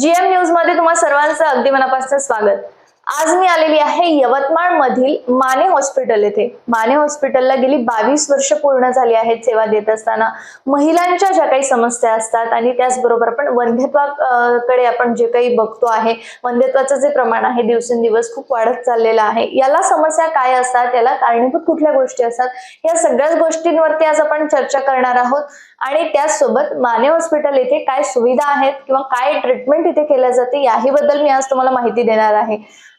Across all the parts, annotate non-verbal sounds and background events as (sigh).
GM न्यूजमध्ये तुम्हा सर्वांचं अगदी मनापासून स्वागत. आज मी आलेली आहे यवतमाळ मधील माने हॉस्पिटल येथे. माने हॉस्पिटलला गेली बावीस वर्ष पूर्ण झाली आहेत सेवा देत असताना. महिलांच्या ज्या काही समस्या असतात आणि त्याचबरोबर आपण वंध्यत्वाकडे आपण जे काही बघतो आहे वंध्यत्वाचं जे प्रमाण आहे दिवसेंदिवस खूप वाढत चाललेलं आहे. याला समस्या काय असतात? याला कारणीभूत कुठल्या गोष्टी असतात? या सगळ्याच गोष्टींवरती आज आपण चर्चा करणार आहोत. आणि त्याचसोबत माने हॉस्पिटल येथे काय सुविधा आहेत किंवा काय ट्रीटमेंट इथे केल्या जाते याही बद्दल मी आज तुम्हाला माहिती देणार आहे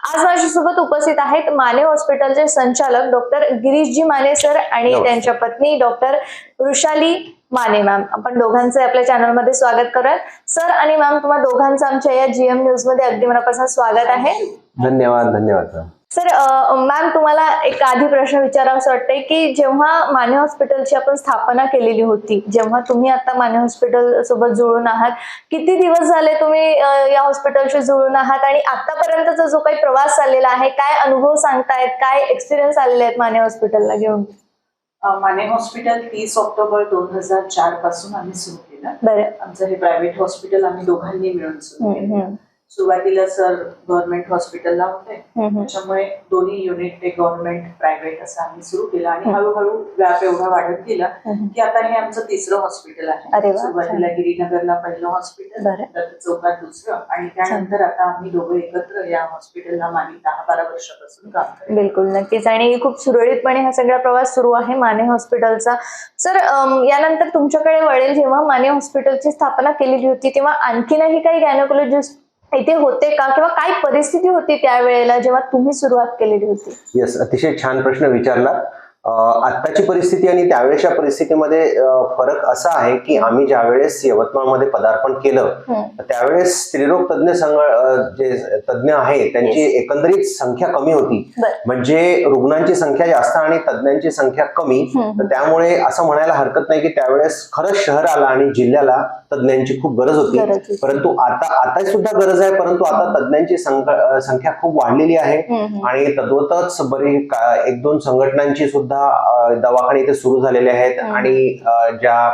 आज माझ्यासोबत उपस्थित आहेत माने हॉस्पिटलचे संचालक डॉक्टर गिरीशजी माने सर आणि. त्यांच्या पत्नी डॉक्टर वृषाली माने मॅम आपण दोघांचं आपल्या चॅनलमध्ये स्वागत करूयात सर आणि मॅम तुम्हा दोघांचं आमच्या या जीएम न्यूजमध्ये अगदी मनापासून स्वागत आहे धन्यवाद धन्यवाद. सर मॅम तुम्हाला एक आधी प्रश्न विचारावासं वाटतंय की जेव्हा माने हॉस्पिटलची आपण स्थापना केलेली होती जेव्हा तुम्ही आता माने हॉस्पिटल सोबत जुळून आहात किती दिवस झाले तुम्ही या हॉस्पिटलशी जुळून आहात आणि आतापर्यंतचा जो काही प्रवास चाललेला आहे काय अनुभव सांगतायत काय एक्सपिरियन्स आलेले आहेत माने हॉस्पिटलला घेऊन? माने हॉस्पिटल तीस ऑक्टोबर दोन हजार चारपासून आम्ही सुरू केलं. बरं. आमचं हे प्रायव्हेट हॉस्पिटल आम्ही दोघांनी मिळून सुरू केलं. सुरुवातीला सर गव्हर्नमेंट हॉस्पिटलला होते. त्याच्यामुळे दोन्ही युनिट ते गव्हर्नमेंट प्रायव्हेट असं आम्ही सुरू केलं आणि हळूहळू व्याप एवढा वाढत गेला. की आता हे आमचं तिसरं हॉस्पिटल आहे. सुरुवातीला गिरीनगरला पहिलं हॉस्पिटल. दत्त चौकात दुसरं आणि त्यानंतर आता आम्ही दोघं एकत्र या हॉस्पिटलला मागील दहा बारा वर्षापासून काम करतो बिलकुल नक्कीच. आणि खूप सुरळीतपणे हा सगळा प्रवास सुरू आहे माने हॉस्पिटलचा सर यानंतर तुमच्याकडे वळेल जेव्हा माने हॉस्पिटलची स्थापना केलेली होती तेव्हा आणखीनही काही गायनोकॉलॉजिस्ट इथे होते का? किंवा काय परिस्थिती होती त्यावेळेला जेव्हा तुम्ही सुरुवात केलेली होती? येस अतिशय छान प्रश्न विचारला. आत्ताची परिस्थिती आणि त्यावेळेच्या परिस्थितीमध्ये फरक असा आहे की आम्ही ज्यावेळेस यवतमाळमध्ये पदार्पण केलं. त्यावेळेस स्त्रीरोग तज्ञ संघ जे तज्ञ आहेत त्यांची एकंदरीत संख्या कमी होती. म्हणजे रुग्णांची संख्या जास्त आणि तज्ञांची संख्या कमी. तर त्यामुळे असं म्हणायला हरकत नाही की त्यावेळेस खरंच शहराला आणि जिल्ह्याला तज्ञांची खूप गरज होती. परंतु आता आता सुद्धा गरज आहे परंतु आता तज्ञांची संख्या खूप वाढलेली आहे. आणि तद्वतच बरी एक दोन संघटनांची सुद्धा अं, दवाखाने इथे सुरू झालेले आहेत. आणि ज्या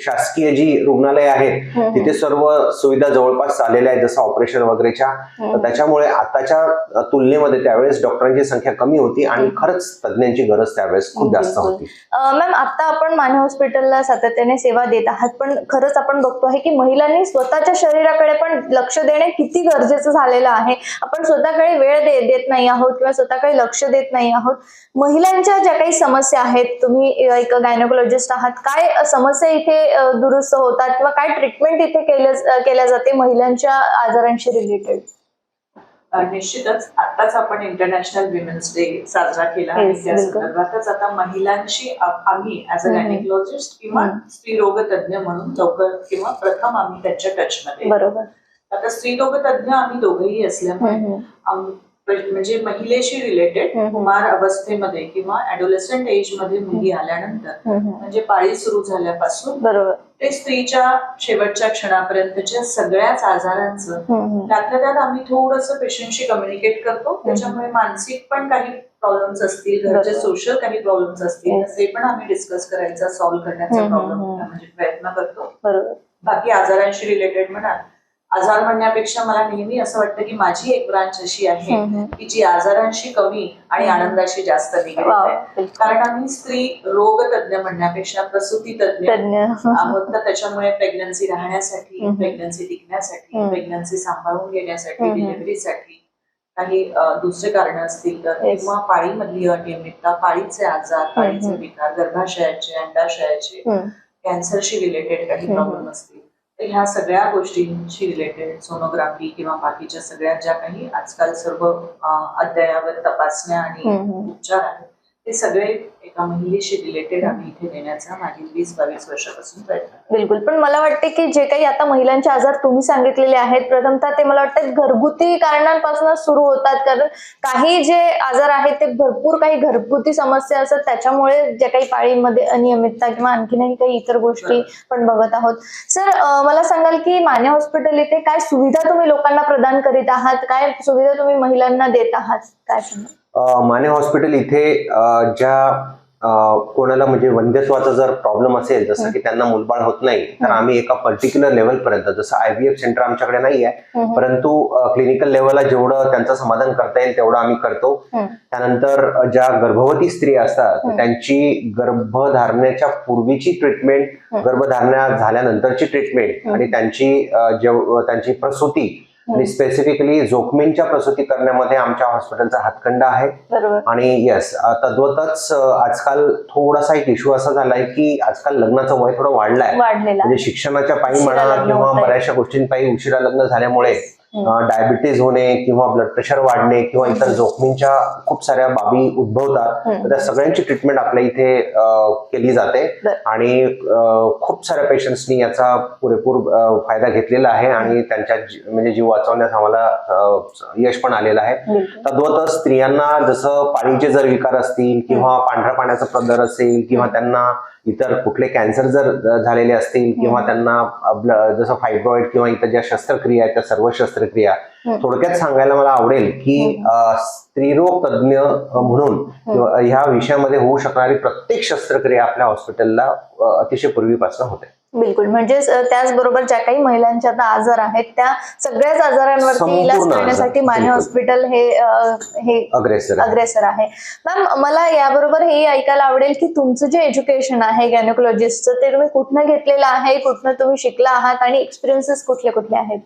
शासकीय जी रुग्णालय आहेत. तिथे सर्व सुविधा जवळपास चाललेल्या आहेत जसं ऑपरेशन वगैरेच्या. त्याच्यामुळे आताच्या तुलनेमध्ये त्यावेळेस डॉक्टरांची संख्या कमी होती आणि खरंच तज्ञांची गरज त्यावेळेस खूप जास्त. होती. मॅम आता आपण माने हॉस्पिटलला सातत्याने सेवा देत आहात पण खरंच आपण बघतो आहे की महिलांनी स्वतःच्या शरीराकडे पण लक्ष देणे किती गरजेचं झालेलं आहे. आपण स्वतःकडे वेळ देत नाही आहोत किंवा स्वतःकडे लक्ष देत नाही आहोत. महिलांच्या ज्या काही समस्या आहेत तुम्ही एक गायनोकॉलॉजिस्ट आहात काय समस्या इथे दुरुस्त होतात किंवा काय ट्रीटमेंट इथे केल्या जाते महिलांच्या आजारांशी रिलेटेड निश्चितच आताच आपण इंटरनॅशनल विमेन्स डे साजरा केला आणि त्या. संदर्भातच आता महिलांशी आम्ही ऍज अ. गायनेकॉलॉजिस्ट किंवा. स्त्रीरोग तज्ञ म्हणून लवकर किंवा प्रथम आम्ही त्यांच्या टचमध्ये. बरोबर आता स्त्रीरोग तज्ञ आम्ही दोघेही असल्यामुळे म्हणजे महिलेशी रिलेटेड. कुमार अवस्थेमध्ये किंवा ऍडोलेसंट एजमध्ये मुलगी आल्यानंतर. म्हणजे पाळी सुरू झाल्यापासून बरोबर ते स्त्रीच्या शेवटच्या क्षणापर्यंतच्या सगळ्याच आजारांचं. त्यातल्या त्यात आम्ही थोडस पेशंटशी कम्युनिकेट करतो त्याच्यामुळे मानसिक पण काही प्रॉब्लेम्स असतील घरचे. सोशल काही प्रॉब्लेम्स असतील ते पण आम्ही डिस्कस करायचा सॉल्व्ह करण्याचा प्रॉब्लेम. म्हणजे प्रयत्न करतो बरोबर बाकी आजारांशी रिलेटेड म्हणाल आजार म्हणण्यापेक्षा मला नेहमी असं वाटतं की माझी एक ब्रांच अशी आहे. की जी आजारांशी कमी आणि. आनंदाशी जास्त बिलकुल. कारण आम्ही स्त्री रोग तज्ञ म्हणण्यापेक्षा प्रसूती तज्ञ तज्ञ आहोत तर त्याच्यामुळे प्रेग्नन्सी राहण्यासाठी. प्रेग्नन्सी टिकण्यासाठी. प्रेग्नन्सी सांभाळून घेण्यासाठी. डिलिव्हरीसाठी काही दुसरे कारण असतील तर. किंवा पाळीमधली अनियमितता पाळीचे आजार पाळीचे. विकार गर्भाशयाचे अंडाशयाचे. कॅन्सरशी रिलेटेड काही. प्रॉब्लेम असतील ह्या सगळ्या गोष्टींशी रिलेटेड सोनोग्राफी किंवा बाकीच्या सगळ्या ज्या काही आजकाल सर्व अद्ययावत तपासण्या आणि. उपचार आहेत ते सगळे एका महिलेशी रिलेटेड आम्ही इथे देण्याचा मागील वीस बावीस वर्षापासून प्रयत्न. बिलकुल. पण मला वाटते की जे काही आता महिलांचे आजार तुम्ही सांगितलेले आहेत प्रथमतः ते मला वाटतं घरगुती कारणांपासून सुरू होतात. कारण काही जे आजार आहेत ते भरपूर काही घरगुती समस्या असतात. त्याच्यामुळे ज्या काही पाळीमध्ये अनियमितता किंवा आणखीनही काही इतर गोष्टी पण बघत आहोत. सर मला सांगाल की माने हॉस्पिटल इथे काय सुविधा तुम्ही लोकांना प्रदान करीत आहात? काय सुविधा तुम्ही महिलांना देत आहात? काय सांगा माने हॉस्पिटल इथे ज्या कोणाला म्हणजे वंध्यत्वाचा जर प्रॉब्लेम असेल जसं की त्यांना मुलबाळ होत नाही तर. आम्ही एका पर्टिक्युलर लेवल पर्यंत जसं आयव्हीएफ सेंटर आमच्याकडे नाही आहे. परंतु क्लिनिकल लेवलला जेवढं त्यांचं समाधान करता येईल तेवढं आम्ही करतो. त्यानंतर ज्या गर्भवती स्त्रिया असतात. त्यांची गर्भधारण्याच्या पूर्वीची ट्रीटमेंट. गर्भधारणा झाल्यानंतरची ट्रीटमेंट. आणि त्यांची त्यांची प्रसूती आणि हम्म. स्पेसिफिकली जोखमींच्या प्रसूती करण्यामध्ये आमच्या हॉस्पिटलचा हातखंडा आहे आणि येस तद्वतच आजकाल थोडासा एक इश्यू असा झालाय की आजकाल लग्नाचं वय थोडं वाढलंय म्हणजे शिक्षणाच्या पायी उशिरा म्हणा लग्न किंवा. बऱ्याचशा गोष्टींपायी उशिरा लग्न झाल्यामुळे. डायबिटीज होणे किंवा ब्लड प्रेशर वाढणे किंवा इतर जोखमींच्या खूप साऱ्या बाबी उद्भवतात. त्या सगळ्यांची ट्रीटमेंट आपल्या इथे केली जाते. आणि खूप साऱ्या पेशंट्सनी याचा पुरेपूर फायदा घेतलेला आहे आणि त्यांच्या म्हणजे जीव वाचवण्यास आम्हाला यश पण आलेलं आहे. तद्वतच स्त्रियांना जसं पाळीचे जर विकार असतील किंवा पांढऱ्या पाण्याचा प्रदर असेल किंवा त्यांना इतर कुठले कॅन्सर जर झालेले असतील किंवा त्यांना जसं फायब्रॉइड किंवा इतर ज्या शस्त्रक्रिया आहेत त्या सर्व शस्त्रक्रिया. हम्म. थोडक्यात सांगायला मला आवडेल की अ, स्त्रीरोग तज्ज्ञ म्हणून ह्या विषयामध्ये होऊ शकणारी प्रत्येक शस्त्रक्रिया आपल्या हॉस्पिटलला अतिशय पूर्वीपासून होते. बिलकुल म्हणजेच त्याचबरोबर ज्या काही महिलांच्या आता आजार आहेत त्या सगळ्याच आजारांवरती इलाज करण्यासाठी माने. हॉस्पिटल हे हे अग्रेसर आहे. मॅम मला याबरोबर हे ऐकायला आवडेल की तुमचं जे एज्युकेशन आहे गॅनेकोलॉजिस्टचं ते तुम्ही कुठनं घेतलेलं आहे कुठनं तुम्ही शिकला आहात आणि एक्सपिरियन्सेस कुठले कुठले आहेत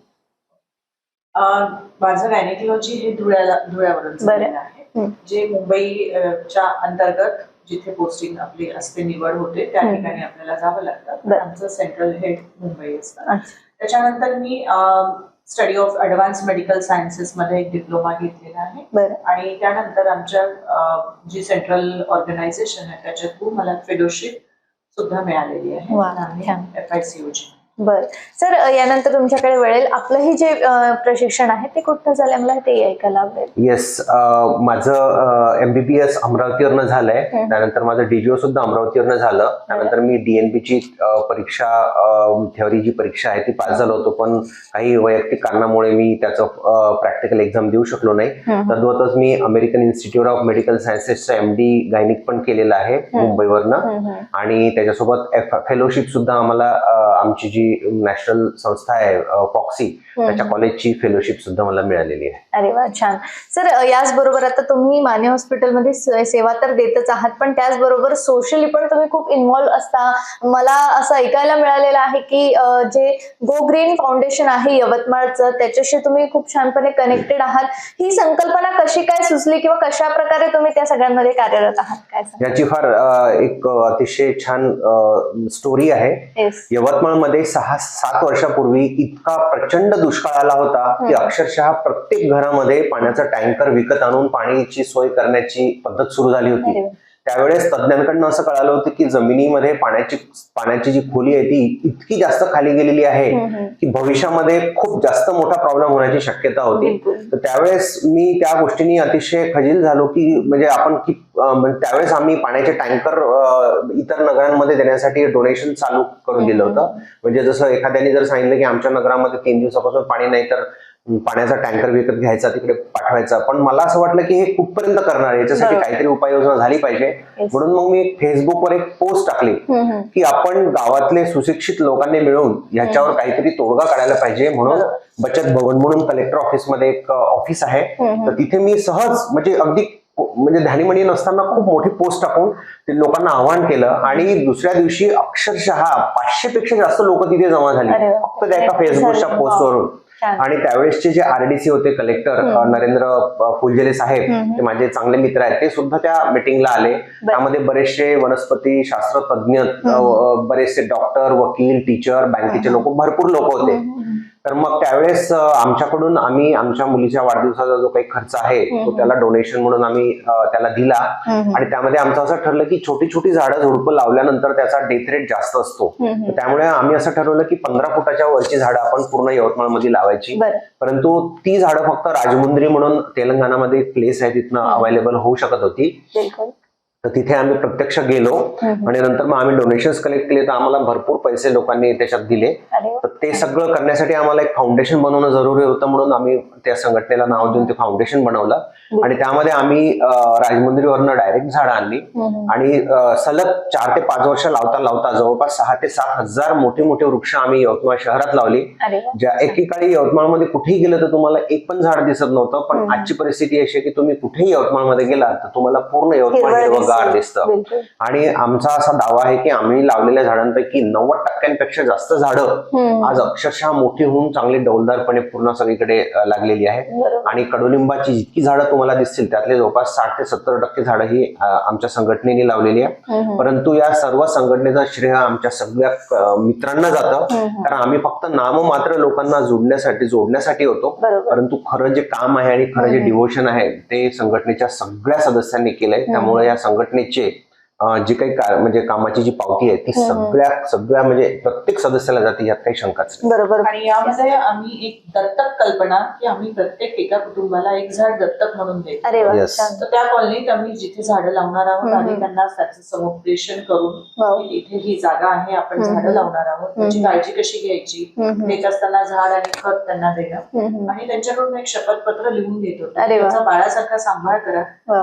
अं, माझं गायनेकॉलॉजी हे धुळ्याला धुळ्यावरून झालेलं आहे. जे मुंबईच्या अंतर्गत जिथे पोस्टिंग आपली असते निवड होते त्या. ठिकाणी आपल्याला जावं लागतं. आमचं सेंट्रल हेड मुंबई असतं. त्याच्यानंतर मी study of advance medical sciences मध्ये एक डिप्लोमा घेतलेला आहे आणि त्यानंतर आमच्या जी सेंट्रल ऑर्गनायझेशन आहे त्याच्या थ्रू मला फेलोशिप सुद्धा मिळालेली आहे. एफ आय सी ओची बर. सर यानंतर तुमच्याकडे वेळेल आपलं हे जे प्रशिक्षण आहे ते कुठनं झालं मला ते ऐकायला आवडेल. येस माझं एम बी बी एस अमरावतीवरनं झालंय. त्यानंतर माझं डीजीओ सुद्धा अमरावतीवरनं झालं. त्यानंतर मी डीएनपी ची अ, परीक्षा थेअरी जी परीक्षा आहे ती पास झालो होतो पण काही वैयक्तिक कारणामुळे मी त्याचं प्रॅक्टिकल एक्झाम देऊ शकलो नाही. तद्वतच मी अमेरिकन इन्स्टिट्यूट ऑफ मेडिकल सायन्सेसचं एम डी गायनिक पण केलेलं आहे मुंबईवरनं. आणि त्याच्यासोबत फेलोशिप सुद्धा आम्हाला आमची जी नॅशनल संस्था आहे फॉक्सी त्याच्या कॉलेजची फेलोशिप सुद्धा मला मिळालेली आहे. अरे वा छान. सर याचबरोबर आता तुम्ही माने हॉस्पिटलमध्ये सेवा तर देतच आहात पण त्याचबरोबर सोशली पण तुम्ही खूप इन्व्हॉल्व्ह असता. मला असं ऐकायला मिळालेलं आहे की जे गो ग्रीन फाउंडेशन आहे यवतमाळचं त्याच्याशी तुम्ही खूप छानपणे कनेक्टेड आहात. ही संकल्पना कशी काय सुचली किंवा कशा प्रकारे तुम्ही त्या सगळ्यांमध्ये कार्यरत आहात? काय याची फार एक अतिशय छान स्टोरी आहे. यवतमाळमध्ये सहा सात वर्षापूर्वी इतका प्रचंड दुष्काळ आला होता की. अक्षरशः प्रत्येक घरामध्ये पाण्याचा टँकर विकत आणून पाणीची सोय करण्याची पद्धत सुरू झाली होती. त्यावेळेस तज्ज्ञांकडनं असं कळालं होतं की जमिनीमध्ये पाण्याची पाण्याची जी खोली आहे ती इतकी जास्त खाली गेलेली आहे. की भविष्यामध्ये खूप जास्त मोठा प्रॉब्लेम होण्याची शक्यता होती. तर त्यावेळेस मी त्या गोष्टींनी अतिशय खजील झालो की म्हणजे आपण की म्हणजे त्यावेळेस आम्ही पाण्याचे टँकर इतर नगरांमध्ये देण्यासाठी डोनेशन चालू करून दिलं होतं. म्हणजे जसं एखाद्याने जर सांगितलं की आमच्या नगरामध्ये तीन दिवसापासून पाणी नाही तर पाण्याचा टँकर विकत घ्यायचा तिकडे पाठवायचा पण मला असं वाटलं की हे कुठपर्यंत करणार? याच्यासाठी. काहीतरी उपाययोजना झाली पाहिजे. म्हणून मग मी एक फेसबुकवर एक पोस्ट टाकली. की आपण गावातले सुशिक्षित लोकांनी मिळून याच्यावर काहीतरी तोडगा काढायला पाहिजे म्हणून. बचत भवन म्हणून कलेक्टर ऑफिसमध्ये एक ऑफिस आहे. तर तिथे मी सहज म्हणजे अगदी म्हणजे ध्यानीमणी नसताना खूप मोठी पोस्ट टाकून ते लोकांना आवाहन केलं आणि दुसऱ्या दिवशी अक्षरशः पाचशे पेक्षा जास्त लोक तिथे जमा झाली. फक्त त्या एका फेसबुकच्या. पोस्टवरून. आणि त्यावेळेसचे जे आरडीसी होते कलेक्टर. नरेंद्र अ, फुलझेले साहेब. ते माझे चांगले मित्र आहेत. ते सुद्धा त्या मिटिंगला आले. त्यामध्ये बरेचसे वनस्पती शास्त्र तज्ज्ञ अ, बरेचसे डॉक्टर वकील टीचर बँकेचे लोक भरपूर लोक होते. तर मग त्यावेळेस आमच्याकडून आम्ही आमच्या मुलीच्या वाढदिवसाचा जो काही खर्च आहे तो. त्याला डोनेशन म्हणून आम्ही त्याला दिला. आणि त्यामध्ये आमचं असं ठरलं की छोटी छोटी झाडं झुडपं लावल्यानंतर त्याचा डेथ रेट जास्त असतो. त्यामुळे आम्ही असं ठरवलं की पंधरा फुटाच्या वरची झाडं आपण पूर्ण यवतमाळमध्ये लावायची. बरं. परंतु ती झाडं फक्त राजमुंद्री म्हणून तेलंगणामध्ये एक प्लेस आहे तिथनं. अवेलेबल होऊ शकत होती. तर तिथे आम्ही प्रत्यक्ष गेलो. आणि नंतर मग आम्ही डोनेशन्स कलेक्ट केले तर आम्हाला भरपूर पैसे लोकांनी त्याच्यात दिले. तर ते सगळं करण्यासाठी आम्हाला एक फाउंडेशन बनवणं जरुरी होतं म्हणून आम्ही त्या संघटनेला नाव देऊन ते फाउंडेशन बनवलं आणि त्यामध्ये आम्ही राजमुंद्रीवरनं डायरेक्ट झाडं आणली. आणि सलग चार ते पाच वर्ष लावता लावता जवळपास सहा ते सात हजार मोठे मोठे वृक्ष आम्ही यवतमाळ शहरात लावली. ज्या एकेकाळी यवतमाळमध्ये कुठेही गेलं तर तुम्हाला एक पण झाड दिसत नव्हतं पण. आजची परिस्थिती अशी की तुम्ही कुठेही यवतमाळमध्ये गेलात तर तुम्हाला पूर्ण यवतमाळ हिरवगार दिसते. आणि आमचा असा दावा आहे की आम्ही लावलेल्या झाडांपैकी नव्वद टक्क्यांपेक्षा जास्त झाडं. आज अक्षरशः मोठी होऊन चांगली डौलदारपणे पूर्ण सगळीकडे अ, आहेत बरोबर. आणि कडुलिंबाची जितकी झाडं तुम्हाला दिसतील त्यातले जवळपास साठ ते सत्तर टक्के झाडं ही आमच्या संघटनेने लावलेली आहे. परंतु या सर्व संघटनेचं श्रेय आमच्या सगळ्या मित्रांना जातं. कारण आम्ही फक्त नाम मात्र लोकांना जोडण्यासाठी जोडण्यासाठी होतो. परंतु खरं जे काम आहे आणि खरं जे डिव्होशन आहे ते संघटनेच्या सगळ्या सदस्यांनी केलंय. त्यामुळे या संघटनेचे जी काही का- म्हणजे कामाची जी पावती आहे ती सगळ्या सगळ्या म्हणजे प्रत्येक सदस्याला जाते यात काही शंकाच नाही बरोबर आणि यामध्ये आम्ही एक दत्तक कल्पना की आम्ही प्रत्येक एका कुटुंबाला एक झाड दत्तक म्हणून देतो अरे वा Yes. छान तर त्या कॉलनीत आम्ही जिथे झाडं लावणार आहोत हम्म. आधी त्यांना त्याचं समुपदेशन करून. की इथे ही जागा आहे आपण हम्म. झाडं लावणार आहोत त्याची हम्म. काळजी कशी घ्यायची हम्म. देत असताना झाड आणि खत त्यांना देणं हम्म. आणि त्यांच्याकडून एक शपथपत्र लिहून घेत होतो अरे वा. त्याचा बाळासारखा सांभाळ करा.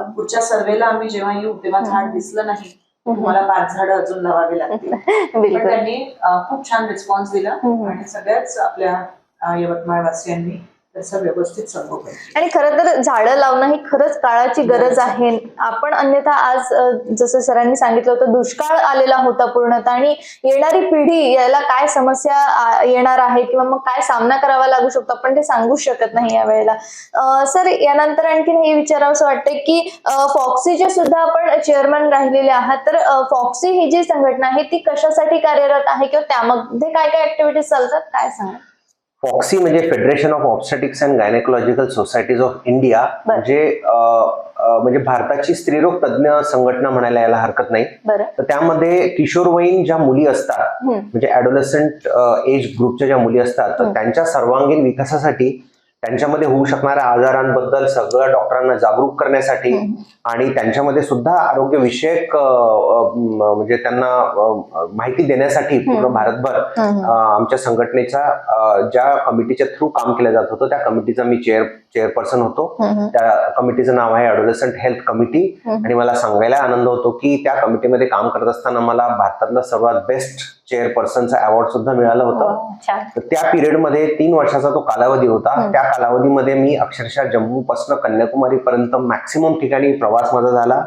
पुढच्या सर्वेला आम्ही जेव्हा येऊ तेव्हा झाड. दिसलं नाही तुम्हाला पाच झाडं अजून लावावी लागतील. (laughs) पण त्यांनी खूप छान रिस्पॉन्स दिला. आणि सगळ्याच आपल्या यवतमाळ वासियांनी त्याचं व्यवस्थित. आणि खरं तर झाडं लावणं ही खरंच काळाची गरज आहे. आपण अन्यथा आज जसं सरांनी सांगितलं होतं दुष्काळ आलेला होता पूर्णतः आणि येणारी पिढी याला काय समस्या येणार आहे किंवा मग काय सामना करावा लागू शकतो आपण ते सांगू शकत नाही या वेळेला. सर यानंतर आणखीन हे विचारावं असं वाटतंय की फॉक्सीचे सुद्धा आपण चेअरमन राहिलेले आहात तर फॉक्सी ही जी संघटना आहे ती कशासाठी कार्यरत आहे किंवा त्यामध्ये काय काय ऍक्टिव्हिटीज चालतात? काय सांगा फॉक्सी म्हणजे federation of obstetrics and gynaecological societies of India. म्हणजे म्हणजे भारताची स्त्रीरोग तज्ज्ञ संघटना म्हणायला यायला हरकत नाही तर त्यामध्ये किशोरवयीन ज्या मुली असतात. म्हणजे ऍडोलसंट एज ग्रुपच्या ज्या मुली असतात तर. त्यांच्या सर्वांगीण विकासासाठी त्यांच्यामध्ये होऊ शकणाऱ्या आजारांबद्दल सगळं डॉक्टरांना जागरूक करण्यासाठी. आणि त्यांच्यामध्ये सुद्धा आरोग्यविषयक म्हणजे त्यांना माहिती देण्यासाठी पूर्ण. भारतभर आमच्या संघटनेच्या ज्या कमिटीच्या थ्रू काम केलं जात होतं त्या कमिटीचा मी चेअर चेअरपर्सन होतो. त्या कमिटीचं नाव आहे ॲडोलसंट हेल्थ कमिटी. आणि मला सांगायला आनंद होतो की त्या कमिटीमध्ये काम करत असताना मला भारतातलं सर्वात बेस्ट चेअरपर्सनचा अवॉर्ड सुद्धा मिळालं होतं तर त्या पिरियडमध्ये तीन वर्षाचा तो कालावधी होता. त्या कालावधीमध्ये मी अक्षरशः जम्मूपासून कन्याकुमारी पर्यंत मॅक्सिमम ठिकाणी प्रवास माझा झाला.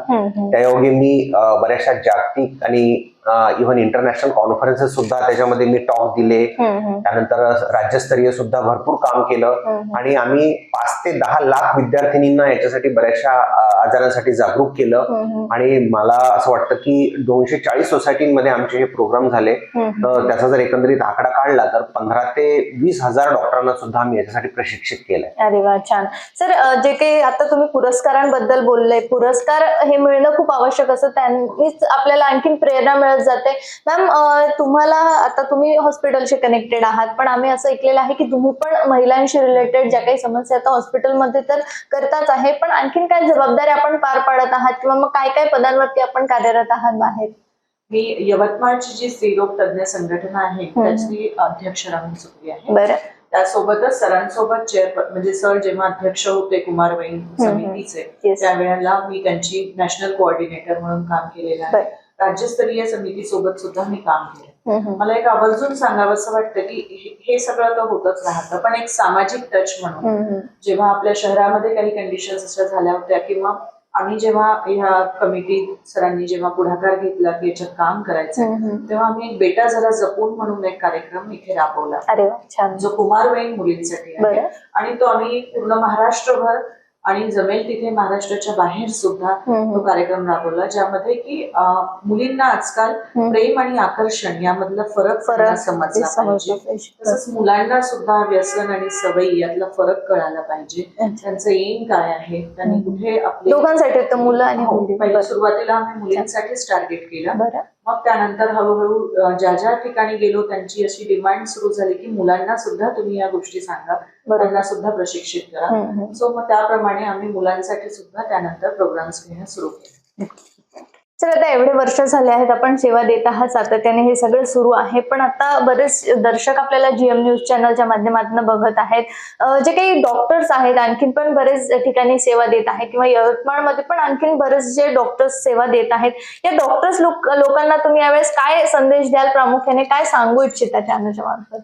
त्यायोगे मी बऱ्याचशा जागतिक आणि इव्हन इंटरनॅशनल कॉन्फरन्सेस सुद्धा त्याच्यामध्ये मी टॉक दिले. त्यानंतर राज्यस्तरीय सुद्धा भरपूर काम केलं. आणि आम्ही पाच ते दहा लाख विद्यार्थिनींना याच्यासाठी बऱ्याचशा आजारांसाठी जागरूक केलं. आणि मला असं वाटतं की दोनशे चाळीस सोसायटींमध्ये आमचे हे प्रोग्राम झाले. तर त्याचा जर एकंदरीत आकडा काढला तर पंधरा ते वीस हजार डॉक्टरांना सुद्धा आम्ही याच्यासाठी प्रशिक्षित केलंय. अरे वा छान. सर जे काही आता तुम्ही पुरस्कारांबद्दल बोलले पुरस्कार हे मिळणं खूप आवश्यक असं त्यांनीच आपल्याला आणखीन प्रेरणा मिळत जाते. मॅम तुम्हाला आता तुम्ही हॉस्पिटलशी कनेक्टेड आहात पण आम्ही असं ऐकलेलं आहे की तुम्ही पण महिलांशी रिलेटेड ज्या काही समस्या आता हॉस्पिटलमध्ये तर करताच आहे पण आणखीन काय जबाबदारी आपण पार पाडत आहात? किंवा मग काय काय पदांवरती आपण कार्यरत आहात बाहेर? मी यवतमाळची जी स्त्रीरोग तज्ञ संघटना आहे. त्याची अध्यक्ष राहून चुकली आहे. बरं. त्यासोबतच सरांसोबत चेअर म्हणजे सर जेव्हा अध्यक्ष होते कुमारवयीन समितीचे Yes. त्यावेळेला मी त्यांची नॅशनल कोऑर्डिनेटर म्हणून काम केलेलं आहे. राज्यस्तरीय समितीसोबत सुद्धा मी काम केलं. मला एक आवर्जून सांगावं असं वाटतं की हे- सगळं तर होतच राहतं पण एक सामाजिक टच म्हणून. जेव्हा आपल्या शहरामध्ये काही कंडिशन्स अशा झाल्या होत्या किंवा आम्ही जेव्हा ह्या कमिटी सरांनी जेव्हा पुढाकार घेतला की याच्यात काम करायचं. तेव्हा आम्ही एक बेटा जरा जपून म्हणून एक कार्यक्रम इथे राबवला जो कुमारवयीन मुलींसाठी आहे आणि तो आम्ही पूर्ण महाराष्ट्रभर आणि जमेल तिथे महाराष्ट्राच्या बाहेर सुद्धा तो कार्यक्रम राबवला ज्यामध्ये की मुलींना आजकाल. प्रेम आणि आकर्षण यामधला फरक फरक समजला पाहिजे. तसंच मुलांना सुद्धा व्यसन आणि सवयी यातला फरक कळायला पाहिजे. त्यांचं एम काय आहे त्यांनी. कुठे आपले दोघांसाठी होतं मुलं आणि हो. सुरुवातीला आम्ही मुलींसाठीच टार्गेट केलं मग त्यानंतर हळूहळू ज्या ज्या ठिकाणी गेलो त्यांची अशी डिमांड सुरू झाली की मुलांना सुद्धा तुम्ही या गोष्टी सांगा त्यांना सुद्धा प्रशिक्षित करा. सो मग त्याप्रमाणे आम्ही मुलांसाठी सुद्धा त्यानंतर प्रोग्राम्स घेणं सुरू केले. सर आता एवढे वर्ष झाले आहेत आपण सेवा देत आहात सातत्याने हे सगळं सुरू आहे. पण आता बरेच दर्शक आपल्याला जीएम न्यूज चॅनलच्या माध्यमातून बघत आहेत. जे काही डॉक्टर्स आहेत आणखीन पण बरेच ठिकाणी सेवा देत आहेत. किंवा यवतमाळमध्ये पण आणखीन बरेच जे डॉक्टर्स सेवा देत आहेत. या डॉक्टर्स लोक लोकांना तुम्ही यावेळेस काय संदेश द्याल प्रामुख्याने? काय सांगू इच्छिता अनुषंगाने अं,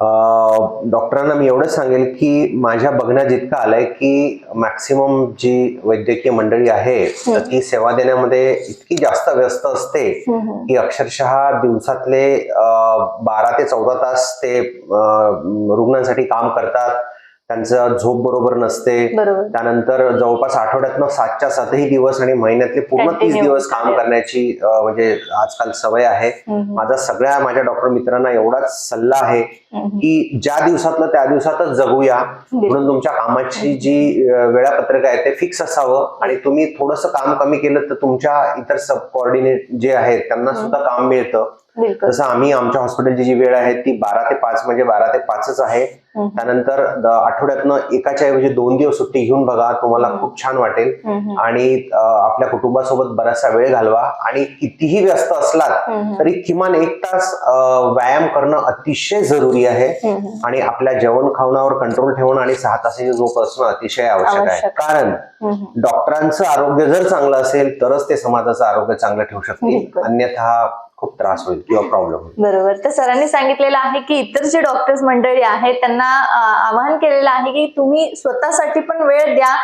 डॉक्टरांना मी एवढंच सांगेल की माझ्या बघण्यात जितकं आलंय की मॅक्सिमम जी वैद्यकीय मंडळी आहे ती सेवा देण्यामध्ये इतकी जास्त व्यस्त असते की अक्षरशः दिवसातले बारा ते चौदा तास ते रुग्णांसाठी काम करतात. त्यांचं झोप बरोबर नसते त्यानंतर जवळपास आठवड्यातनं सातच्या सातही दिवस आणि महिन्यातले पूर्ण तीस. दिवस काम करण्याची म्हणजे आजकाल सवय आहे. माझा सगळ्या माझ्या डॉक्टर मित्रांना एवढाच सल्ला आहे. की ज्या दिवसातलं त्या दिवसातच जगूया म्हणून तुमच्या कामाची जी वेळापत्रक आहे ते फिक्स असावं आणि तुम्ही थोडंसं काम कमी केलं तर तुमच्या इतर सब कोऑर्डिनेट जे आहेत त्यांना सुद्धा काम मिळतं जसं आम्ही आमच्या हॉस्पिटलची जी वेळ आहे ती बारा ते पाच म्हणजे बारा ते पाचच आहे. त्यानंतर आठवड्यातनं एकाच्या ऐवजी दोन दिवस सुट्टी घेऊन बघा तुम्हाला खूप छान वाटेल. आणि आपल्या कुटुंबासोबत बराचसा वेळ घालवा आणि कितीही व्यस्त असलात. तरी किमान एक तास व्यायाम करणं अतिशय जरुरी आहे. आणि आपल्या जेवण खावणावर कंट्रोल ठेवणं आणि सहा तासाची झोप असणं अतिशय आवश्यक आहे. कारण. डॉक्टरांचं आरोग्य जर चांगलं असेल तरच ते समाजाचं आरोग्य चांगलं ठेवू शकतील. अन्यथा खूप त्रास होईल किंवा प्रॉब्लेम होईल. बरोबर. तर सरांनी सांगितलेलं आहे की इतर जे डॉक्टर्स मंडळी आहेत त्यांना आवाहन केलेलं आहे की तुम्ही स्वतःसाठी पण वेळ द्या.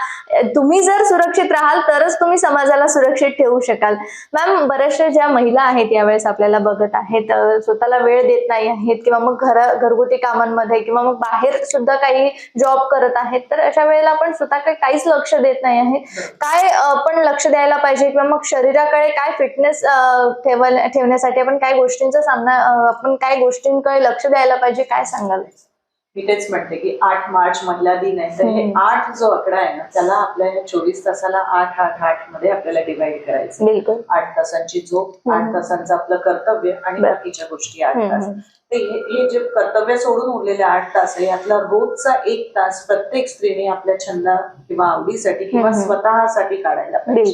तुम्ही जर सुरक्षित राहाल तरच तुम्ही समाजाला सुरक्षित ठेवू शकाल. मॅम बऱ्याचशा ज्या महिला आहेत यावेळेस आपल्याला बघत आहेत स्वतःला वेळ देत नाही आहेत किंवा मग घर घरगुती कामांमध्ये किंवा मग बाहेर सुद्धा काही जॉब करत आहेत तर अशा वेळेला आपण स्वतःकडे काहीच लक्ष देत नाही आहेत. काय आपण लक्ष द्यायला पाहिजे किंवा मग शरीराकडे काय फिटनेस ठेवण्यासाठी आपण काय गोष्टींचा सामना आपण काय गोष्टींकडे लक्ष द्यायला पाहिजे काय सांगाल मी तेच म्हणते की आठ मार्च महिला दिन आहे तर हे. आठ जो आकडा आहे ना त्याला आपल्या या चोवीस तासाला आठ आठ आठमध्ये आपल्याला डिवाइड करायचं बिलकुल आठ तासांची झोप. आठ तासांचं आपलं कर्तव्य आणि. बाकीच्या गोष्टी आठ तास हे जे कर्तव्य सोडून उरलेले आठ तास आहे यातला रोजचा एक तास प्रत्येक स्त्रीने आपल्या छंद किंवा आवडीसाठी किंवा. स्वतःसाठी काढायला पाहिजे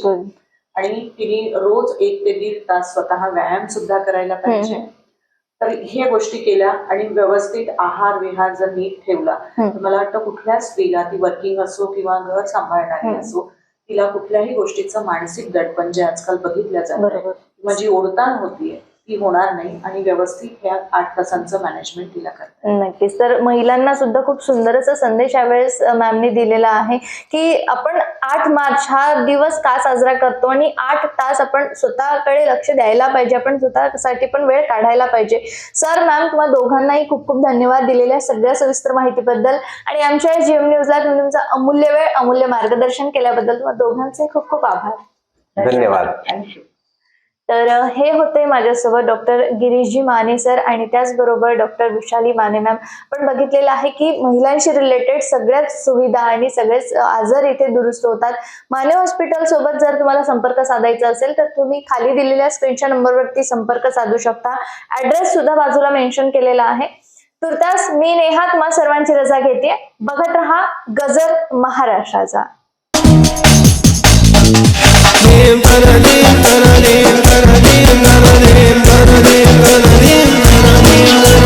आणि तिने रोज एक ते दीड तास स्वतः व्यायाम सुद्धा करायला पाहिजे. तर ह्या गोष्टी केल्या आणि व्यवस्थित आहार विहार जर नीट ठेवला. तर मला वाटतं कुठल्या स्त्रीला ती वर्किंग असो किंवा घर सांभाळणारी. असो तिला कुठल्याही गोष्टीचं मानसिक दडपण जे आजकाल बघितलं जातं बरोबर किंवा जी ओढताण होतीये ती होणार नाही आणि व्यवस्थित ह्या आठ तासांचं मॅनेजमेंट तिला करता नक्कीच. तर महिलांना सुद्धा खूप सुंदर असा संदेश यावेळेस मॅमने दिलेला आहे की आपण आठ मार्च हा दिवस का साजरा करतो आणि आठ तास आपण स्वतःकडे लक्ष द्यायला पाहिजे. आपण स्वतःसाठी पण वेळ काढायला पाहिजे. सर मॅम तुम्हा दोघांनाही खूप खूप धन्यवाद दिलेल्या सगळ्या सविस्तर माहितीबद्दल. आणि आमच्या जीएम न्यूजला तुम्ही तुमचा अमूल्य वेळ अमूल्य मार्गदर्शन केल्याबद्दल तुम्हा दोघांचे खूप खूप आभार. धन्यवाद. थँक्यू तर हे होते माझ्यासोबत डॉक्टर गिरीशजी माने सर आणि त्याचबरोबर डॉक्टर विशाली माने मॅम. पण बघितलेलं आहे की महिलांशी रिलेटेड सगळ्याच सुविधा आणि सगळेच आजार इथे दुरुस्त होतात. माने हॉस्पिटल सोबत जर तुम्हाला संपर्क साधायचा असेल तर तुम्ही खाली दिलेल्या स्क्रीनच्या नंबरवरती संपर्क साधू शकता. ऍड्रेस सुद्धा बाजूला मेन्शन केलेला आहे. तुर्तास मी नेहा तुम्हा सर्वांची रजा घेते. बघत रहा गजर महाराष्ट्राचा. തരലീം തരലീം തരലീം തരലീം തരലീം തരലീം തരലീം